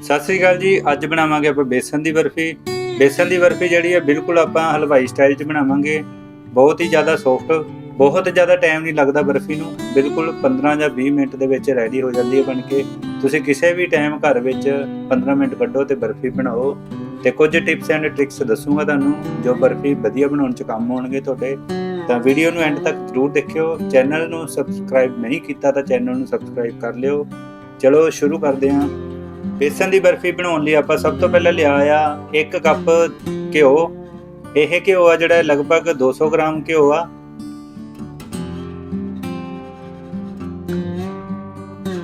ਸਤਿ ਸ੍ਰੀ ਅਕਾਲ ਜੀ, ਅੱਜ ਬਣਾਵਾਂਗੇ ਆਪਾਂ ਬੇਸਨ ਦੀ ਬਰਫੀ। ਬੇਸਨ ਦੀ ਬਰਫੀ ਜਿਹੜੀ ਹੈ, ਬਿਲਕੁਲ ਆਪਾਂ ਹਲਵਾਈ ਸਟਾਈਲ 'ਚ ਬਣਾਵਾਂਗੇ। ਬਹੁਤ ਹੀ ਜ਼ਿਆਦਾ ਸੌਫਟ ਬਹੁਤ ਜ਼ਿਆਦਾ ਟਾਈਮ ਨਹੀਂ ਲੱਗਦਾ ਬਰਫੀ ਨੂੰ। ਬਿਲਕੁਲ 15 ਜਾਂ 20 ਮਿੰਟ ਦੇ ਵਿੱਚ ਰੈਡੀ ਹੋ ਜਾਂਦੀ ਹੈ ਬਣ ਕੇ। ਤੁਸੀਂ ਕਿਸੇ ਵੀ ਟਾਈਮ ਘਰ ਵਿੱਚ 15 ਮਿੰਟ ਕੱਢੋ ਤੇ ਬਰਫੀ ਬਣਾਓ। ਤੇ ਕੁਝ ਟਿਪਸ ਐਂਡ ਟ੍ਰਿਕਸ ਦੱਸੂਗਾ ਤੁਹਾਨੂੰ, ਜੋ ਬਰਫੀ ਵਧੀਆ ਬਣਾਉਣ 'ਚ ਕੰਮ ਆਉਣਗੇ ਤੁਹਾਡੇ। ਤਾਂ ਵੀਡੀਓ ਨੂੰ ਐਂਡ ਤੱਕ ਜ਼ਰੂਰ ਦੇਖਿਓ। ਚੈਨਲ ਨੂੰ ਸਬਸਕ੍ਰਾਈਬ ਨਹੀਂ ਕੀਤਾ ਤਾਂ ਚੈਨਲ ਨੂੰ ਸਬਸਕ੍ਰਾਈਬ ਕਰ ਲਿਓ। ਚਲੋ, ਸ਼ੁਰੂ ਕਰਦੇ ਹਾਂ। ਬੇਸਨ ਦੀ ਬਰਫੀ ਬਣਾਉਣ ਲਈ ਆਪਾਂ ਸਭ ਤੋਂ ਪਹਿਲਾਂ ਲਿਆ ਆ 1 ਕੱਪ ਘਿਓ। ਇਹ ਘਿਓ ਆ ਜਿਹੜਾ ਲਗਭਗ 200 ਗ੍ਰਾਮ ਘਿਓ ਆ।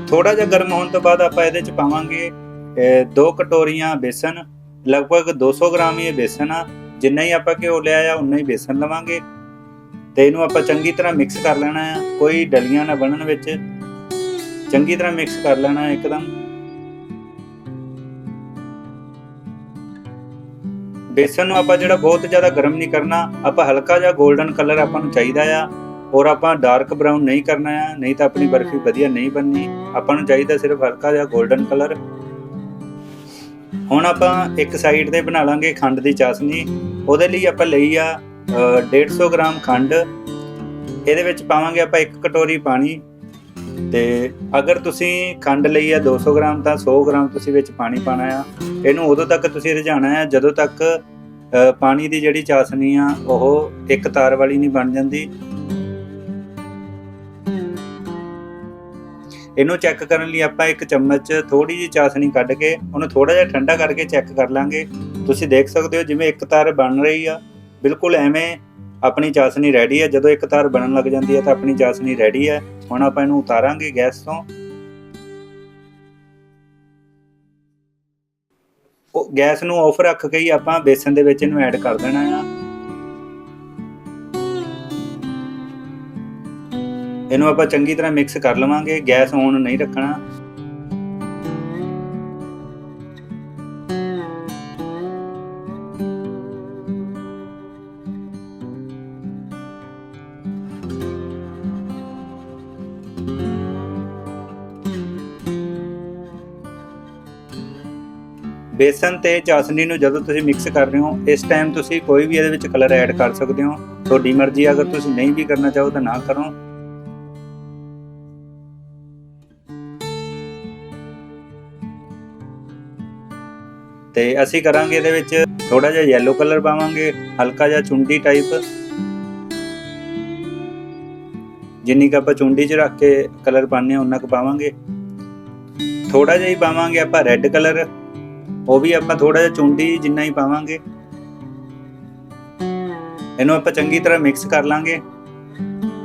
ਥੋੜਾ ਜਿਹਾ ਗਰਮ ਹੋਣ ਤੋਂ ਬਾਅਦ ਆਪਾਂ ਇਹਦੇ ਚ ਪਾਵਾਂਗੇ 2 ਕਟੋਰੀਆਂ ਬੇਸਨ। ਲਗਭਗ 200 ਗ੍ਰਾਮ ਹੀ ਇਹ ਬੇਸਨ ਆ। ਜਿੰਨਾ ਹੀ ਆਪਾਂ ਘਿਓ ਲਿਆ ਆ ਉਨਾ ਹੀ ਬੇਸਨ ਲਵਾਂਗੇ। ਤੇ ਇਹਨੂੰ ਆਪਾਂ ਚੰਗੀ ਤਰ੍ਹਾਂ ਮਿਕਸ ਕਰ ਲੈਣਾ ਆ। ਕੋਈ ਡਲੀਆਂ ਨਾ ਬਣਨ ਵਿੱਚ। ਚੰਗੀ ਤਰ੍ਹਾਂ ਮਿਕਸ ਕਰ ਲੈਣਾ ਇੱਕਦਮ। ਬੇਸਨ ਨੂੰ ਆਪਾਂ ਜਿਹੜਾ ਬਹੁਤ ਜ਼ਿਆਦਾ ਗਰਮ ਨਹੀਂ ਕਰਨਾ ਆਪਾਂ ਹਲਕਾ ਜਿਹਾ 골ਡਨ ਕਲਰ ਆਪਾਂ ਨੂੰ ਚਾਹੀਦਾ ਆ ਔਰ ਆਪਾਂ ਡਾਰਕ ਬਰਾਊਨ ਨਹੀਂ ਕਰਨਾ ਆ ਨਹੀਂ ਤਾਂ ਆਪਣੀ ਬਰਫੀ ਵਧੀਆ ਨਹੀਂ ਬਣਨੀ ਆਪਾਂ ਨੂੰ ਚਾਹੀਦਾ ਸਿਰਫ ਹਲਕਾ ਜਿਹਾ 골ਡਨ ਕਲਰ ਹੁਣ ਆਪਾਂ ਇੱਕ ਸਾਈਡ ਤੇ ਬਣਾ ਲਾਂਗੇ ਖੰਡ ਦੀ ਚਾਸ਼ਨੀ ਉਹਦੇ ਲਈ ਆਪਾਂ ਲਈ ਆ ਅ, 150 ਗ੍ਰਾਮ ਖੰਡ ਇਹਦੇ ਵਿੱਚ ਪਾਵਾਂਗੇ ਆਪਾਂ ਇੱਕ ਕਟੋਰੀ ਪਾਣੀ ਤੇ ਅਗਰ ਤੁਸੀਂ ਖੰਡ ਲਈ ਆ 200 ਗ੍ਰਾਮ, ਤਾਂ 100 ਗ੍ਰਾਮ ਤੁਸੀਂ ਵਿੱਚ ਪਾਣੀ ਪਾਣਾ ਆ। ਇਹਨੂੰ ਉਦੋਂ ਤੱਕ ਤੁਸੀਂ ਰਿਝਾਣਾ ਆ ਜਦੋਂ ਤੱਕ ਪਾਣੀ ਦੀ ਜਿਹੜੀ ਚਾਸ਼ਨੀ ਆ, ਉਹ ਇੱਕ ਤਾਰ ਵਾਲੀ ਨਹੀਂ ਬਣ ਜਾਂਦੀ। ਇਹਨੂੰ ਚੈੱਕ ਕਰਨ ਲਈ ਆਪਾਂ ਇੱਕ ਚਮਚ ਥੋੜੀ ਜਿਹੀ ਚਾਸ਼ਣੀ ਕੱਢ ਕੇ, ਉਹਨੂੰ ਥੋੜਾ ਜਿਹਾ ਠੰਡਾ ਕਰਕੇ ਚੈੱਕ ਕਰ ਲਾਂਗੇ। ਤੁਸੀਂ ਦੇਖ ਸਕਦੇ ਹੋ ਜਿਵੇਂ ਇੱਕ ਤਾਰ ਬਣ ਰਹੀ ਆ। ਬਿਲਕੁਲ ਐਵੇਂ ਆਪਣੀ ਚਾਸਣੀ ਰੈਡੀ ਹੈ ਜਦੋਂ ਇੱਕ ਤਾਰ ਬਣਨ ਲੱਗ ਜਾਂਦੀ ਹੈ ਤਾਂ ਆਪਣੀ ਚਾਸਣੀ ਰੈਡੀ ਹੈ ਹੁਣ ਆਪਾਂ ਇਹਨੂੰ ਉਤਾਰਾਂਗੇ ਗੈਸ ਤੋਂ। ਉਹ ਗੈਸ ਨੂੰ ਆਫ ਰੱਖ ਕੇ ਹੀ ਆਪਾਂ ਬੇਸਨ ਦੇ ਵਿੱਚ ਇਹਨੂੰ ਐਡ ਕਰ ਦੇਣਾ ਆ। ਇਹਨੂੰ ਆਪਾਂ ਚੰਗੀ ਤਰ੍ਹਾਂ ਮਿਕਸ ਕਰ ਲਵਾਂਗੇ। ਗੈਸ ਔਨ ਨਹੀਂ ਰੱਖਣਾ। ਬੇਸਨ ਤੇ ਚਾਸ਼ਨੀ ਨੂੰ ਜਦੋਂ ਤੁਸੀਂ ਮਿਕਸ ਕਰ ਰਹੇ ਹੋ, ਇਸ ਟਾਈਮ ਤੁਸੀਂ ਕੋਈ ਵੀ ਇਹਦੇ ਵਿੱਚ ਕਲਰ ਐਡ ਕਰ ਸਕਦੇ ਹੋ। ਤੁਹਾਡੀ ਮਰਜ਼ੀ ਅਗਰ ਤੁਸੀਂ ਨਹੀਂ ਵੀ ਕਰਨਾ ਚਾਹੋ ਤਾਂ ਨਾ ਕਰੋ। ਤੇ ਅਸੀਂ ਕਰਾਂਗੇ ਇਹਦੇ ਵਿੱਚ ਥੋੜਾ ਜਿਹਾ yellow ਕਲਰ ਪਾਵਾਂਗੇ, ਹਲਕਾ ਜਿਹਾ ਚੁੰਡੀ ਟਾਈਪ ਜਿੰਨੀ ਕੁ ਆਪਾਂ ਚੁੰਡੀ 'ਚ ਰੱਖ ਕੇ ਕਲਰ ਪਾਣੇ ਉਹਨਾਂ ਕੁ ਪਾਵਾਂਗੇ। ਥੋੜਾ ਜਿਹਾ ਹੀ ਪਾਵਾਂਗੇ ਆਪਾਂ ਰੈੱਡ ਕਲਰ ਉਹ ਵੀ ਆਪਾਂ ਥੋੜਾ ਜਿਹਾ ਚੁੰਡੀ ਜਿੰਨਾ ਹੀ ਪਾਵਾਂਗੇ। ਇਹਨੂੰ ਆਪਾਂ ਚੰਗੀ ਤਰ੍ਹਾਂ ਮਿਕਸ ਕਰ ਲਾਂਗੇ।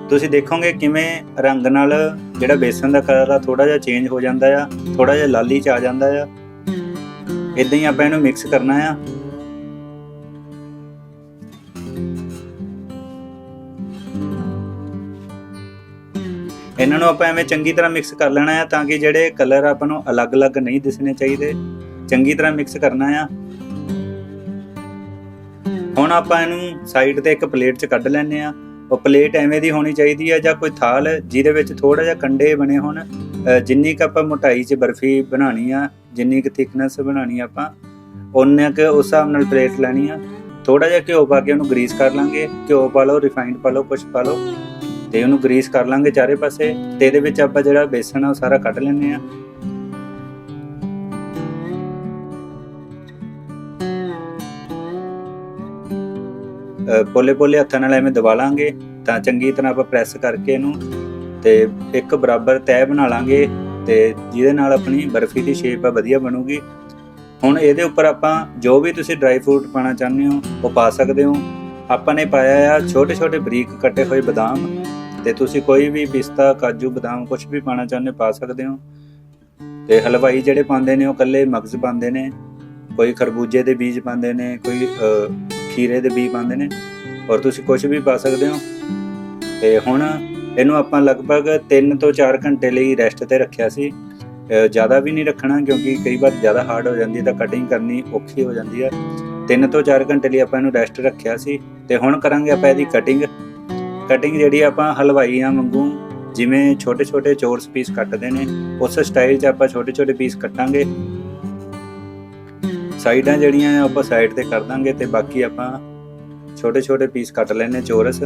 ਤੁਸੀਂ ਦੇਖੋਗੇ ਕਿਵੇਂ ਰੰਗ ਨਾਲ ਜਿਹੜਾ ਬੇਸਨ ਦਾ ਕਲਰ ਆ ਥੋੜਾ ਜਿਹਾ ਚੇਂਜ ਹੋ ਜਾਂਦਾ ਆ ਥੋੜਾ ਜਿਹਾ ਲਾਲੀ ਚ ਆ ਜਾਂਦਾ ਆ। ਇਦਾਂ ਹੀ ਆਪਾਂ ਇਹਨੂੰ ਮਿਕਸ ਕਰਨਾ ਆ। ਇਹਨਾਂ ਨੂੰ ਆਪਾਂ ਐਵੇਂ ਚੰਗੀ ਤਰ੍ਹਾਂ ਮਿਕਸ ਕਰ ਲੈਣਾ ਆ ਤਾਂ ਕਿ ਜਿਹੜੇ ਕਲਰ ਆਪਾਂ ਨੂੰ ਅਲੱਗ-ਅਲੱਗ ਨਹੀਂ ਦਿਸਣੇ ਚਾਹੀਦੇ। ਚੰਗੀ ਤਰ੍ਹਾਂ ਮਿਕਸ ਕਰਨਾ ਆ। ਹੁਣ ਆਪਾਂ ਇਹਨੂੰ ਸਾਈਡ ਤੇ ਇੱਕ ਪਲੇਟ 'ਚ ਕੱਢ ਲੈਣੇ ਆ ਉਹ ਪਲੇਟ ਐਵੇਂ ਦੀ ਹੋਣੀ ਚਾਹੀਦੀ ਹੈ ਜਾਂ ਕੋਈ ਥਾਲ, ਜਿਹਦੇ ਵਿੱਚ ਥੋੜਾ ਜਿਹਾ ਕੰਡੇ ਬਣੇ ਹੋਣ। ਜਿੰਨੀ ਕ ਆਪਾਂ ਮੋਟਾਈ 'ਚ ਬਰਫੀ ਬਣਾਣੀ ਆ, ਜਿੰਨੀ ਕ ਥਿਕਨੈਸ ਬਣਾਣੀ ਆਪਾਂ ਉਨੇ ਕ ਉਸ ਹਿਸਾਬ ਨਾਲ ਪਲੇਟ ਲੈਣੀ ਆ। ਥੋੜਾ ਜਿਹਾ ਘਿਓ ਪਾ ਕੇ ਉਹਨੂੰ ਗਰੀਸ ਕਰ ਲਾਂਗੇ। ਘਿਓ ਪਾ ਲਓ ਰਿਫਾਈਨਡ ਪਾ ਲਓ ਕੁਝ ਪਾ ਲਓ। ਤੇ ਉਹਨੂੰ ਗਰੀਸ ਕਰ ਲਾਂਗੇ ਚਾਰੇ ਪਾਸੇ। ਤੇ ਇਹਦੇ ਵਿੱਚ ਆਪਾਂ ਜਿਹੜਾ ਬੇਸਣ ਆ, ਉਹ ਸਾਰਾ ਕੱਢ ਲੈਣੇ ਆ ਪੋਲੇ ਪੋਲੇ ਹੱਥਾਂ ਨਾਲ ਐਵੇਂ ਦਬਾ ਲਾਂਗੇ ਤਾਂ ਚੰਗੀ ਤਰ੍ਹਾਂ ਆਪਾਂ ਪ੍ਰੈਸ ਕਰਕੇ ਇਹਨੂੰ ਤੇ ਇੱਕ ਬਰਾਬਰ ਤੈਅ ਬਣਾ ਲਾਂਗੇ ਤੇ ਜਿਹਦੇ ਨਾਲ ਆਪਣੀ ਬਰਫੀ ਦੀ ਸ਼ੇਪ ਆ ਵਧੀਆ ਬਣੂਗੀ। ਹੁਣ ਇਹਦੇ ਉੱਪਰ ਆਪਾਂ ਜੋ ਵੀ ਤੁਸੀਂ ਡਰਾਈ ਫਰੂਟ ਪਾਣਾ ਚਾਹੁੰਦੇ ਹੋ, ਉਹ ਪਾ ਸਕਦੇ ਹੋ। ਆਪਾਂ ਨੇ ਪਾਇਆ ਆ ਛੋਟੇ ਛੋਟੇ ਬਰੀਕ ਕੱਟੇ ਹੋਏ ਬਦਾਮ ਤੇ ਤੁਸੀਂ ਕੋਈ ਵੀ ਪਿਸਤਾ, ਕਾਜੂ, ਬਦਾਮ ਕੁਝ ਵੀ ਪਾਣਾ ਚਾਹੁੰਦੇ ਹੋ, ਪਾ ਸਕਦੇ ਹੋ। ਤੇ ਹਲਵਾਈ ਜਿਹੜੇ ਪਾਉਂਦੇ ਨੇ ਉਹ ਕੱਲੇ ਮਗਜ਼ ਪਾਉਂਦੇ ਨੇ, ਕੋਈ ਖਰਬੂਜੇ ਦੇ ਬੀਜ ਪਾਉਂਦੇ ਨੇ, ਕੋਈ ਖੀਰੇ ਦੇ ਬੀ ਪਾਉਂਦੇ ਨੇ। ਔਰ ਤੁਸੀਂ ਕੁਝ ਵੀ ਪਾ ਸਕਦੇ ਹੋ। ਤੇ ਹੁਣ ਇਹਨੂੰ ਆਪਾਂ ਲਗਭਗ 3 ਤੋਂ 4 ਘੰਟੇ ਲਈ ਰੈਸਟ ਤੇ ਰੱਖਿਆ ਸੀ। ਜ਼ਿਆਦਾ ਵੀ ਨਹੀਂ ਰੱਖਣਾ ਕਿਉਂਕਿ ਕਈ ਵਾਰ ਜ਼ਿਆਦਾ ਹਾਰਡ ਹੋ ਜਾਂਦੀ ਹੈ ਤਾਂ ਕਟਿੰਗ ਕਰਨੀ ਔਖੀ ਹੋ ਜਾਂਦੀ ਹੈ। 3 ਤੋਂ 4 ਘੰਟੇ ਲਈ ਆਪਾਂ ਇਹਨੂੰ ਰੈਸਟ ਰੱਖਿਆ ਸੀ। ਤੇ ਹੁਣ ਕਰਾਂਗੇ ਆਪਾਂ ਇਹਦੀ ਕਟਿੰਗ ਕਟਿੰਗ ਜਿਹੜੀ ਆਪਾਂ ਹਲਵਾਈਆਂ ਵਾਂਗੂ ਜਿਵੇਂ ਛੋਟੇ ਛੋਟੇ ਚੋਰਸ ਪੀਸ ਕੱਟਦੇ ਨੇ, ਉਸ ਸਟਾਈਲ 'ਚ ਆਪਾਂ ਛੋਟੇ ਛੋਟੇ ਪੀਸ ਕੱਟਾਂਗੇ। ਸਾਈਡਾਂ ਜਿਹੜੀਆਂ ਆ, ਆਪਾਂ ਸਾਈਡ ਤੇ ਕਰ ਦਾਂਗੇ ਤੇ ਬਾਕੀ ਆਪਾਂ ਛੋਟੇ ਛੋਟੇ ਪੀਸ ਕੱਟ ਲੈਣੇ ਚੋਰਸ।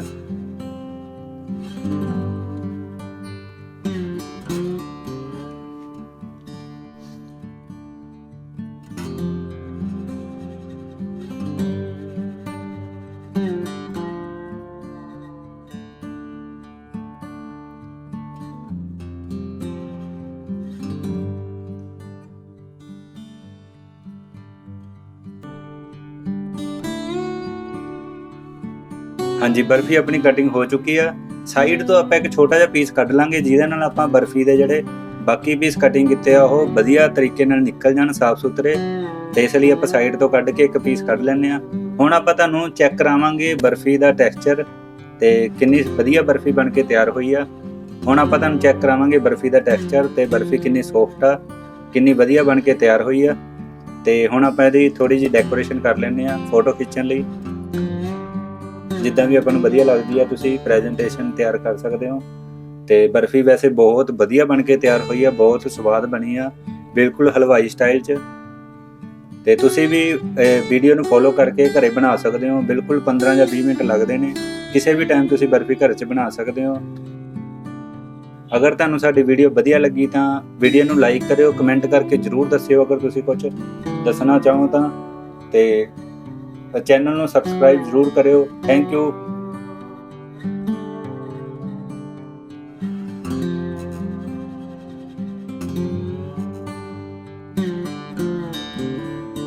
ਹਾਂਜੀ, ਬਰਫੀ ਆਪਣੀ ਕਟਿੰਗ ਹੋ ਚੁੱਕੀ ਆ। ਸਾਈਡ ਤੋਂ ਆਪਾਂ ਇੱਕ ਛੋਟਾ ਜਿਹਾ ਪੀਸ ਕੱਢ ਲਾਂਗੇ, ਜਿਹਦੇ ਨਾਲ ਆਪਾਂ ਬਰਫੀ ਦੇ ਜਿਹੜੇ ਬਾਕੀ ਪੀਸ ਕਟਿੰਗ ਕੀਤੇ ਆ, ਉਹ ਵਧੀਆ ਤਰੀਕੇ ਨਾਲ ਨਿਕਲ ਜਾਣ, ਸਾਫ਼ ਸੁਥਰੇ। ਤੇ ਇਸ ਲਈ ਆਪਾਂ ਸਾਈਡ ਤੋਂ ਕੱਢ ਕੇ ਇੱਕ ਪੀਸ ਕੱਢ ਲੈਂਦੇ ਆ। ਹੁਣ ਆਪਾਂ ਤੁਹਾਨੂੰ ਚੈੱਕ ਕਰਾਵਾਂਗੇ ਬਰਫੀ ਦਾ ਟੈਕਸਚਰ ਤੇ ਕਿੰਨੀ ਵਧੀਆ ਬਰਫੀ ਬਣ ਕੇ ਤਿਆਰ ਹੋਈ ਆ। ਹੁਣ ਆਪਾਂ ਤੁਹਾਨੂੰ ਚੈੱਕ ਕਰਾਵਾਂਗੇ ਬਰਫੀ ਦਾ ਟੈਕਸਚਰ ਤੇ ਬਰਫੀ ਕਿੰਨੀ ਸੌਫਟ ਆ, ਕਿੰਨੀ ਵਧੀਆ ਬਣ ਕੇ ਤਿਆਰ ਹੋਈ ਆ। ਤੇ ਹੁਣ ਆਪਾਂ ਇਹਦੀ ਥੋੜੀ ਜਿਹੀ ਡੈਕੋਰੇਸ਼ਨ ਕਰ ਲੈਂਦੇ ਆ ਫੋਟੋ ਖਿੱਚਣ ਲਈ। ਜਿੱਦਾਂ ਵੀ ਆਪਾਂ ਨੂੰ ਵਧੀਆ ਲੱਗਦੀ ਆ, ਤੁਸੀਂ ਪ੍ਰੈਜੈਂਟੇਸ਼ਨ ਤਿਆਰ ਕਰ ਸਕਦੇ ਹੋ। ਤੇ ਬਰਫੀ ਵੈਸੇ ਬਹੁਤ ਵਧੀਆ ਬਣ ਕੇ ਤਿਆਰ ਹੋਈ ਆ, ਬਹੁਤ ਸਵਾਦ ਬਣੀ ਆ, ਬਿਲਕੁਲ ਹਲਵਾਈ ਸਟਾਈਲ 'ਚ। ਤੇ ਤੁਸੀਂ ਵੀ ਵੀਡੀਓ ਨੂੰ ਫੋਲੋ ਕਰਕੇ ਘਰੇ ਬਣਾ ਸਕਦੇ ਹੋ, ਬਿਲਕੁਲ 15 ਜਾਂ 20 ਮਿੰਟ ਲੱਗਦੇ ਨੇ। ਕਿਸੇ ਵੀ ਟਾਈਮ ਤੁਸੀਂ ਬਰਫੀ ਘਰ 'ਚ ਬਣਾ ਸਕਦੇ ਹੋ। ਅਗਰ ਤੁਹਾਨੂੰ ਸਾਡੀ ਵੀਡੀਓ ਵਧੀਆ ਲੱਗੀ ਤਾਂ ਵੀਡੀਓ ਨੂੰ ਲਾਈਕ ਕਰਿਓ ਕਮੈਂਟ ਕਰਕੇ ਜਰੂਰ ਦੱਸਿਓ ਅਗਰ ਤੁਸੀਂ ਕੁਝ ਦੱਸਣਾ ਚਾਹੋ ਤਾਂ ਤੇ ਚੈਨਲ ਨੂੰ ਸਬਸਕ੍ਰਾਈਬ ਜਰੂਰ ਕਰਿਓ। Thank you